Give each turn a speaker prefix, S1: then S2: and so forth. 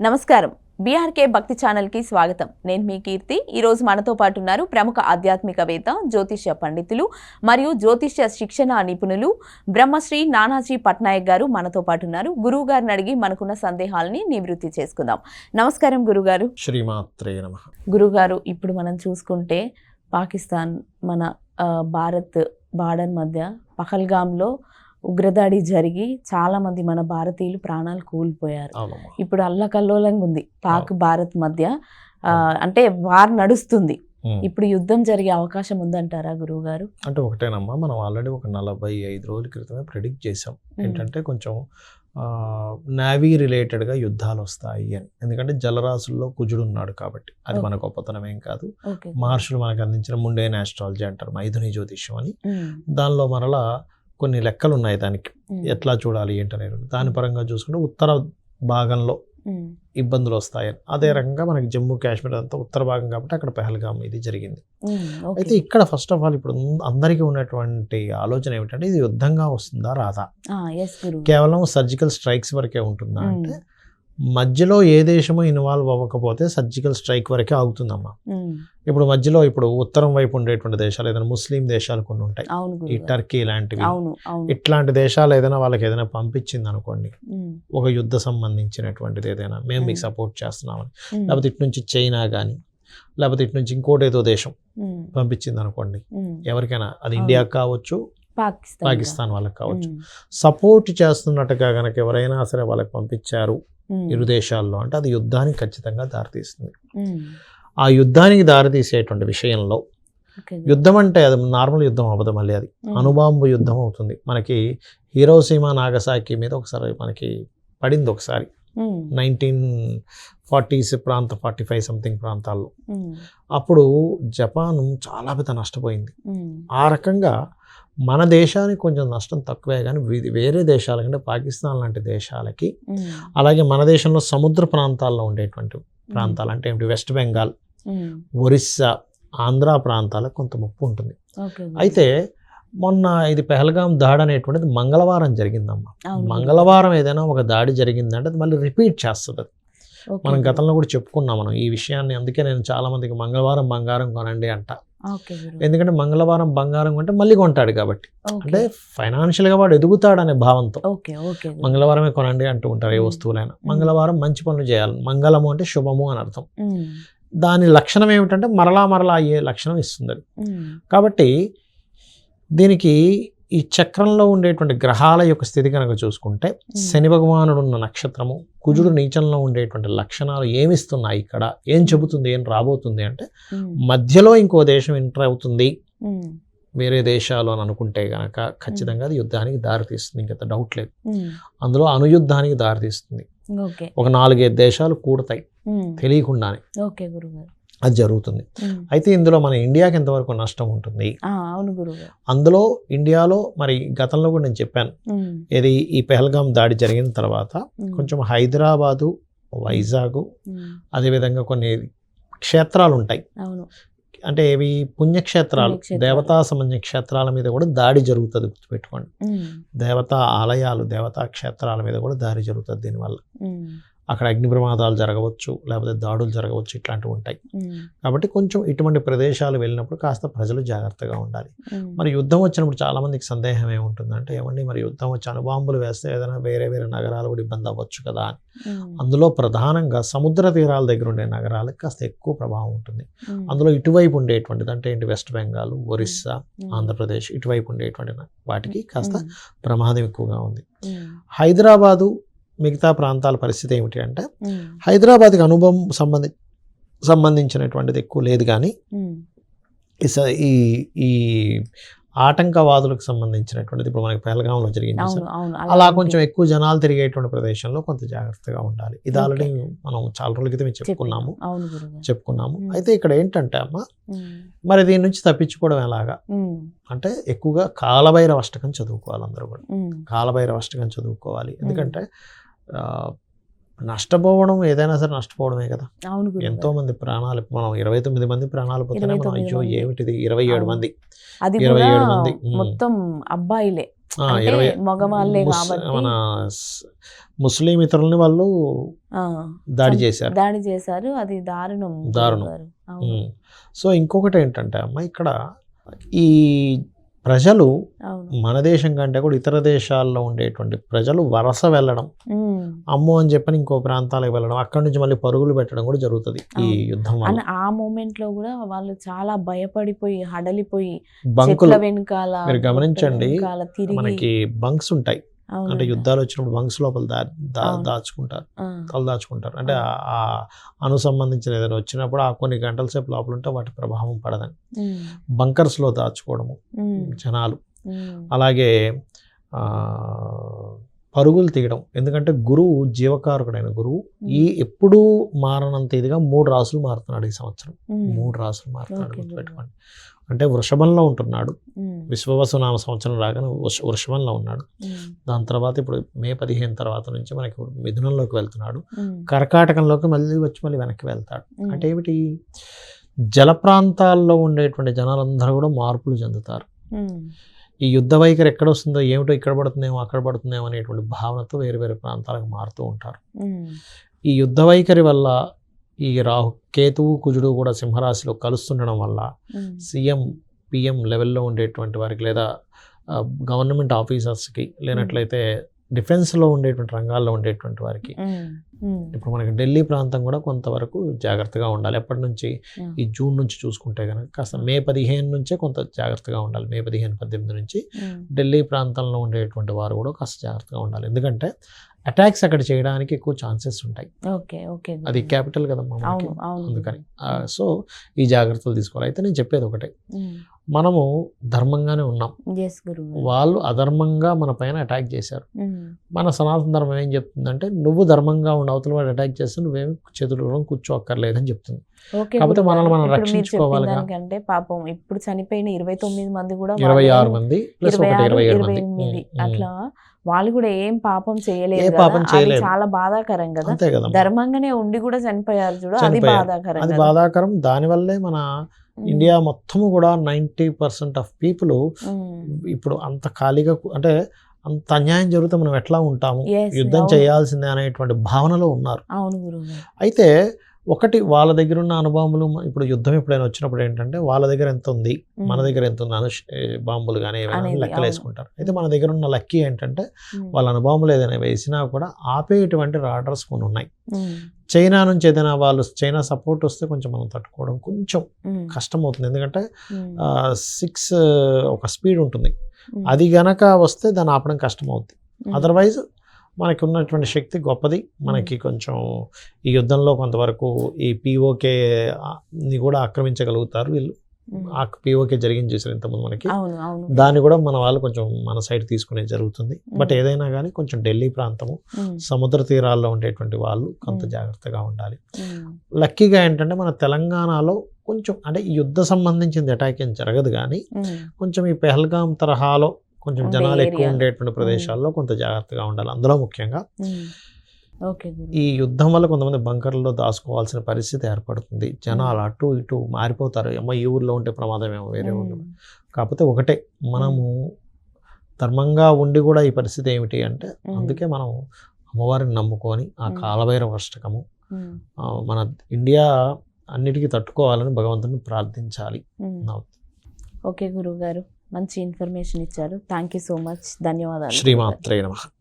S1: నమస్కారం. బీఆర్కే భక్తి ఛానల్కి స్వాగతం. నేను మీ కీర్తి. ఈరోజు మనతో పాటు ఉన్నారు ప్రముఖ ఆధ్యాత్మికవేత్త జ్యోతిష్య పండితులు మరియు జ్యోతిష్య శిక్షణ నిపుణులు బ్రహ్మశ్రీ నానాజీ పట్నాయక్ గారు మనతో పాటు ఉన్నారు గురువు గారిని అడిగి మనకున్న సందేహాలని నివృత్తి చేసుకుందాం. నమస్కారం గురుగారు.
S2: శ్రీమాత్రే నమ.
S1: గురుగారు ఇప్పుడు మనం చూసుకుంటే పాకిస్తాన్ మన భారత్ బార్డర్ మధ్య పహల్గామ్లో ఉగ్రదాడి జరిగి చాలా మంది మన భారతీయులు ప్రాణాలు కోల్పోయారు. ఇప్పుడు అల్లకల్లోలంగా ఉంది. పాక్ భారత్ మధ్య అంటే వార్ నడుస్తుంది. ఇప్పుడు యుద్ధం జరిగే అవకాశం ఉందంటారా గురువు గారు
S2: అంటే ఒకటేనమ్మా మనం ఆల్రెడీ ఒక నలభై ఐదు రోజుల క్రితమే ప్రిడిక్ట్ చేసాం ఏంటంటే కొంచెం నావీ రిలేటెడ్గా యుద్ధాలు వస్తాయి అని. ఎందుకంటే జలరాశుల్లో కుజుడు ఉన్నాడు కాబట్టి. అది మన. గొప్పతనం ఏం కాదు. మహర్షులు మనకు అందించిన ముండే ఆస్ట్రాలజీ అంటారు మైథుని జ్యోతిష్యం అని. దానిలో మరలా కొన్ని లెక్కలు ఉన్నాయి దానికి ఎట్లా చూడాలి ఏంటనేది దాని పరంగా చూసుకుంటే ఉత్తర భాగంలో ఇబ్బందులు వస్తాయని అదే రకంగా మనకి జమ్మూ కాశ్మీర్ అంతా ఉత్తర భాగం కాబట్టి అక్కడ పెహల్గామ్ ఇది జరిగింది. అయితే ఇక్కడ ఫస్ట్ ఆఫ్ ఆల్ ఇప్పుడు అందరికీ ఉన్నటువంటి ఆలోచన ఏమిటంటే ఇది యుద్ధంగా వస్తుందా రాదా? కేవలం సర్జికల్ స్ట్రైక్స్ వరకే ఉంటుందా అంటే మధ్యలో ఏ దేశము ఇన్వాల్వ్ అవ్వకపోతే సర్జికల్ స్ట్రైక్ వరకే అవుతుందమ్మా
S1: ఉమ్,
S2: ఇప్పుడు మధ్యలో ఇప్పుడు ఉత్తరం వైపు ఉండేటువంటి దేశాలు ఏదైనా ముస్లిం దేశాలు కొన్ని ఉంటాయి. ఈ. టర్కీ లాంటివి. ఇట్లాంటి దేశాలు ఏదైనా వాళ్ళకి ఏదైనా పంపించింది అనుకోండి ఒక యుద్ధ సంబంధించినటువంటిది ఏదైనా మేము మీకు. సపోర్ట్ చేస్తున్నామని. లేకపోతే ఇటు నుంచి చైనా కానీ లేకపోతే ఇటు నుంచి ఇంకోటి ఏదో దేశం పంపించింది అనుకోండి ఎవరికైనా అది. ఇండియా కావచ్చు
S1: పాకిస్తాన్
S2: వాళ్ళకి కావచ్చు. సపోర్ట్ చేస్తున్నట్టుగా కనుక ఎవరైనా సరే వాళ్ళకి పంపించారు ఇరు దేశాల్లో. అంటే అది యుద్ధానికి ఖచ్చితంగా దారితీస్తుంది. ఆ యుద్ధానికి దారితీసేటువంటి విషయంలో. యుద్ధం అంటే అది నార్మల్ యుద్ధం అవ్వదు మళ్ళీ అది.
S1: ఉమ్,
S2: అణుబాంబు యుద్ధం అవుతుంది. మనకి హీరోసీమా నాగసాకి మీద ఒకసారి మనకి పడింది ఒకసారి. నైన్టీన్ ఫార్టీస్ ప్రాంత ఫార్టీ ఫైవ్ సంథింగ్ ప్రాంతాల్లో.
S1: ఉమ్,
S2: అప్పుడు జపాన్ చాలా పెద్ద నష్టపోయింది.
S1: ఉమ్,
S2: ఆ రకంగా మన దేశానికి కొంచెం నష్టం తక్కువే కానీ వేరే దేశాల కంటే పాకిస్తాన్ లాంటి దేశాలకి అలాగే మన దేశంలో సముద్ర ప్రాంతాల్లో ఉండేటువంటి ప్రాంతాలు అంటే ఏమిటి? వెస్ట్ బెంగాల్ ఒరిస్సా ఆంధ్ర ప్రాంతాలకు కొంత ముప్పు ఉంటుంది. అయితే మొన్న ఇది పెహల్గాం దాడి అనేటువంటిది మంగళవారం జరిగిందమ్మా. మంగళవారం ఏదైనా ఒక దాడి జరిగిందంటే అది మళ్ళీ రిపీట్ చేస్తుంది మనం. గతంలో కూడా చెప్పుకున్నాం మనం ఈ విషయాన్ని అందుకే నేను చాలా మందికి మంగళవారం బంగారం కొనండి అంట. ఎందుకంటే మంగళవారం బంగారం కొంటే మళ్ళీ కొంటాడు కాబట్టి. అంటే ఫైనాన్షియల్గా వాడు ఎదుగుతాడనే భావంతో
S1: ఓకే ఓకే గురువు.
S2: మంగళవారమే కొనండి అంటూ ఉంటారు ఏ. వస్తువులైనా. మంగళవారం మంచి పనులు చేయాలి మంగళము అంటే శుభము అని అర్థం దాని లక్షణం ఏమిటంటే మరలా మరలా అయ్యే లక్షణం ఇస్తుంది కాబట్టి దీనికి ఈ చక్రంలో ఉండేటువంటి గ్రహాల యొక్క స్థితి కనుక చూసుకుంటే శని భగవానుడు ఉన్న నక్షత్రము కుజుడు నీచంలో ఉండేటువంటి లక్షణాలు ఏమిస్తున్నాయి ఇక్కడ? ఏం చెబుతుంది? ఏం రాబోతుంది? అంటే మధ్యలో ఇంకో దేశం ఎంటర్ అవుతుంది. వేరే దేశాలు అని అనుకుంటే గనక ఖచ్చితంగా అది యుద్ధానికి దారితీస్తుంది. ఇంకంత డౌట్ లేదు. అందులో అనుయుద్ధానికి దారితీస్తుంది.
S1: ఓకే.
S2: ఒక నాలుగైదు దేశాలు కూడతాయి. తెలియకుండానే.
S1: ఓకే గురుగారు.
S2: అది జరుగుతుంది. అయితే ఇందులో మన ఇండియాకి ఎంతవరకు నష్టం ఉంటుంది? అందులో ఇండియాలో మరి గతంలో కూడా నేను చెప్పాను. ఇది ఈ పెహల్గాం దాడి జరిగిన తర్వాత కొంచెం హైదరాబాదు వైజాగ్ అదేవిధంగా కొన్ని క్షేత్రాలు ఉంటాయి అంటే ఇవి పుణ్యక్షేత్రాలు. దేవతా సంబంధించిన క్షేత్రాల మీద కూడా దాడి జరుగుతుంది గుర్తుపెట్టుకోండి. దేవతా ఆలయాలు దేవతా క్షేత్రాల మీద కూడా దాడి జరుగుతుంది దీనివల్ల. అక్కడ అగ్ని ప్రమాదాలు జరగవచ్చు లేకపోతే దాడులు జరగవచ్చు ఇట్లాంటివి ఉంటాయి. కాబట్టి కొంచెం ఇటువంటి ప్రదేశాలు వెళ్ళినప్పుడు కాస్త ప్రజలు జాగ్రత్తగా ఉండాలి. మరి యుద్ధం వచ్చినప్పుడు చాలా మందికి సందేహం ఏముంటుందంటే ఏమండి మరి యుద్ధం వచ్చి అణుబాంబులు వేస్తే ఏదైనా వేరే వేరే నగరాలు కూడా ఇబ్బంది అవ్వచ్చు కదా? అని. అందులో ప్రధానంగా సముద్ర తీరాల దగ్గర ఉండే నగరాలకు కాస్త ఎక్కువ ప్రభావం ఉంటుంది. అందులో ఇటువైపు ఉండేటువంటిది అంటే ఏంటి? వెస్ట్ బెంగాల్ ఒరిస్సా ఆంధ్రప్రదేశ్ ఇటువైపు ఉండేటువంటి వాటికి కాస్త ప్రమాదం ఎక్కువగా ఉంది. హైదరాబాదు మిగతా ప్రాంతాల పరిస్థితి ఏమిటి అంటే హైదరాబాద్కి అనుభవం సంబంధి సంబంధించినటువంటిది ఎక్కువ లేదు కానీ ఈ ఈ ఆటంకవాదులకు సంబంధించినటువంటిది ఇప్పుడు మనకి పెహల్గాంలో జరిగింది అలా కొంచెం ఎక్కువ జనాలు తిరిగేటువంటి ప్రదేశంలో కొంత జాగ్రత్తగా ఉండాలి. ఇది. ఆల్రెడీ మనం చాలా రోజుల
S1: చెప్పినాం.
S2: చెప్పుకున్నాము. చెప్పుకున్నాము. అయితే ఇక్కడ ఏంటంటే అమ్మ మరి దీని నుంచి తప్పించుకోవడం ఎలాగా? అంటే ఎక్కువగా కాలభైరవ అష్టకం చదువుకోవాలి అందరూ కూడా.
S1: ఉమ్,
S2: కాలభైరవ అష్టకం చదువుకోవాలి. ఎందుకంటే నష్టపోవడం ఏదైనా సరే నష్టపోవడమే కదా
S1: అవును.
S2: ఎంతో మంది ప్రాణాలు మనం ఇరవై తొమ్మిది మంది ప్రాణాలు పోతేనే
S1: ఇరవై
S2: మనం అయ్యో. ఏమిటిది ఇరవై ఏడు. మంది
S1: అది
S2: ఇరవై ఏడు మంది.
S1: మొత్తం అబ్బాయిలే
S2: ఇరవై
S1: మగవాళ్ళే
S2: మన ముస్లిం ఇతరులని వాళ్ళు దాడి చేశారు
S1: దాడి చేశారు అది దారుణం
S2: దారుణం. సో ఇంకొకటి ఏంటంటే అమ్మ ఇక్కడ ఈ ప్రజలు మన దేశం కంటే కూడా ఇతర దేశాల్లో ఉండేటువంటి ప్రజలు వలస వెళ్ళడం. అమ్మో అని చెప్పని ఇంకో ప్రాంతాలకు వెళ్ళడం అక్కడి నుంచి మళ్ళీ పరుగులు పెట్టడం కూడా జరుగుతుంది ఈ. యుద్ధం వల్ల
S1: ఆ మూమెంట్లో కూడా వాళ్ళు చాలా భయపడిపోయి హడలిపోయి
S2: బంకులు
S1: వెనకాల
S2: మీరు గమనించండి, మనకి బంక్స్ ఉంటాయి. అంటే యుద్ధాలు వచ్చినప్పుడు బంక్స్ లోపల దా దా-. దాచుకుంటారు తల దాచుకుంటారు. అంటే. ఆ అణు సంబంధించిన ఏదైనా వచ్చినప్పుడు ఆ కొన్ని గంటల సేపు లోపల ఉంటే వాటి ప్రభావం పడదని
S1: ఉమ్,
S2: బంకర్స్లో దాచుకోవడము జనాలు. అలాగే పరుగులు తీయడం. ఎందుకంటే గురువు జీవకారకుడైన గురువు ఈ ఎప్పుడూ మారనంత ఇదిగా మూడు రాసులు మారుతున్నాడు ఈ సంవత్సరం. మూడు రాసులు మారుతున్నాడు గుర్తుపెట్టుకోండి. అంటే వృషభంలో ఉంటున్నాడు. విశ్వవసు నామ సంవత్సరం రాగానే వృష- వృషభంలో ఉన్నాడు. దాని తర్వాత ఇప్పుడు మే పదిహేను తర్వాత నుంచి మనకి మిథునంలోకి వెళ్తున్నాడు. కర్కాటకంలోకి మళ్ళీ వచ్చి మళ్ళీ వెనక్కి వెళ్తాడు. అంటే ఏమిటి? జల ప్రాంతాల్లో ఉండేటువంటి జనాలందరూ కూడా మార్పులు చెందుతారు. ఈ యుద్ధ వైఖరి ఎక్కడ వస్తుందో ఏమిటో ఇక్కడ పడుతుందేమో అక్కడ పడుతుందేమో అనేటువంటి భావనతో వేరు వేరు ప్రాంతాలకు మారుతూ ఉంటారు. ఈ యుద్ధ వైఖరి వల్ల ఈ రాహు కేతువు కుజుడు కూడా సింహరాశిలో కలుస్తుండడం వల్ల సీఎం పిఎం లెవెల్లో ఉండేటువంటి వారికి లేదా గవర్నమెంట్ ఆఫీసర్స్కి లేనట్లయితే డిఫెన్స్లో ఉండేటువంటి రంగాల్లో ఉండేటువంటి వారికి ఇప్పుడు మనకి ఢిల్లీ ప్రాంతం కూడా కొంతవరకు జాగ్రత్తగా ఉండాలి. ఎప్పటి నుంచి. ఈ జూన్ నుంచి చూసుకుంటే కనుక కాస్త మే పదిహేను నుంచే కొంత జాగ్రత్తగా ఉండాలి. మే పదిహేను పద్దెనిమిది నుంచి ఢిల్లీ ప్రాంతంలో ఉండేటువంటి వారు కూడా కాస్త జాగ్రత్తగా ఉండాలి. ఎందుకంటే అటాక్స్ అక్కడ చేయడానికి ఎక్కువ ఛాన్సెస్ ఉంటాయి.
S1: Okay okay.
S2: అది. క్యాపిటల్ కదమ్మా అందుకని. సో ఈ జాగ్రత్తలు తీసుకోవాలి. అయితే నేను చెప్పేది ఒకటే. మనము ధర్మంగానే ఉన్నాం వాళ్ళు అధర్మంగా మన పైన అటాక్ చేశారు మన సనాతన ధర్మం ఏం చెప్తుందంటే నువ్వు ధర్మంగా ఉండి అవతల వాడు అటాక్ చేస్తే నువ్వేం చేతులు కూర్చోక్కర్లేదని చెప్తుంది కాకపోతే
S1: గురువు
S2: మనల్ని. మనం రక్షించుకోవాలిగా.
S1: దానికంటే పాపం ఇప్పుడు చనిపోయిన ఇరవై తొమ్మిది మంది కూడా
S2: ఇరవై ఆరు మంది ప్లస్
S1: ఇరవై
S2: ఒకటి ఇరవై ఏడు మంది.
S1: అట్లా వాళ్ళు కూడా ఏం పాపం చేయలేదు
S2: పాపం చేయలేదు.
S1: చాలా బాధాకరం కదా ధర్మంగానే ఉండి కూడా చనిపోయారు చూడు అది. బాధాకరం
S2: అది. బాధాకరం దానివల్లే మన ఇండియా మొత్తము కూడా నైంటీ పర్సెంట్ ఆఫ్ పీపుల్ ఇప్పుడు అంత ఖాళీగా అంటే అంత అన్యాయం జరిగితే మనం ఎట్లా ఉంటాము యుద్ధం. చేయాల్సిందే అనేటువంటి భావనలో ఉన్నారు. అయితే ఒకటి వాళ్ళ దగ్గర ఉన్న అనుభవములు ఇప్పుడు యుద్ధం ఎప్పుడైనా వచ్చినప్పుడు ఏంటంటే వాళ్ళ దగ్గర ఎంత ఉంది మన దగ్గర ఎంత ఉంది అనుష్ ఏ, బాంబులు కానీ ఏమైనా లెక్కలు. వేసుకుంటారు అయితే మన దగ్గర ఉన్న లక్కీ ఏంటంటే వాళ్ళ అనుభవములు ఏదైనా వేసినా కూడా ఆపేటువంటి రాడర్స్ కొన్ని ఉన్నాయి. చైనా నుంచి ఏదైనా వాళ్ళు చైనా సపోర్ట్ వస్తే కొంచెం మనం తట్టుకోవడం కొంచెం కష్టం అవుతుంది ఎందుకంటే సిక్స్ ఒక స్పీడ్ ఉంటుంది. అది గనక వస్తే దాన్ని ఆపడం కష్టం అవుతుంది అదర్వైజ్ మనకి ఉన్నటువంటి శక్తి గొప్పది. మనకి కొంచెం ఈ యుద్ధంలో కొంతవరకు ఈ పిఓకే ని కూడా ఆక్రమించగలుగుతారు. వీళ్ళు ఆ పిఓకే జరిగింది చూసారు ఇంతకుముందు మనకి. దాన్ని కూడా మన వాళ్ళు కొంచెం మన సైడ్ తీసుకునేది జరుగుతుంది. బట్. ఏదైనా కానీ కొంచెం ఢిల్లీ ప్రాంతము సముద్ర తీరాల్లో ఉండేటువంటి వాళ్ళు కొంత. జాగ్రత్తగా ఉండాలి. లక్కీగా ఏంటంటే మన తెలంగాణలో కొంచెం అంటే యుద్ధ సంబంధించింది అటాక్ ఏం జరగదు కానీ కొంచెం ఈ పెహల్గాం తరహాలో కొంచెం జనాలు ఎక్కువ. ఉండేటువంటి ప్రదేశాల్లో కొంత జాగ్రత్తగా ఉండాలి. అందులో ముఖ్యంగా. ఈ యుద్ధం వల్ల కొంతమంది బంకర్లలో దాచుకోవాల్సిన పరిస్థితి ఏర్పడుతుంది. జనాలు అటు ఇటు మారిపోతారు. అమ్మ ఈ ఊర్లో ఉంటే ప్రమాదం ఏమో వేరే ఊర్లో. కాకపోతే ఒకటే మనము ధర్మంగా ఉండి కూడా ఈ పరిస్థితి ఏమిటి అంటే అందుకే మనం అమ్మవారిని నమ్ముకొని ఆ. కాలభైరవ అష్టకము మన ఇండియా అన్నిటికీ తట్టుకోవాలని భగవంతుని ప్రార్థించాలి.
S1: ఓకే గురువు గారు మంచి ఇన్ఫర్మేషన్ ఇచ్చారు. థ్యాంక్ యూ సో మచ్ ధన్యవాదాలు.
S2: శ్రీమాత్రే నమః.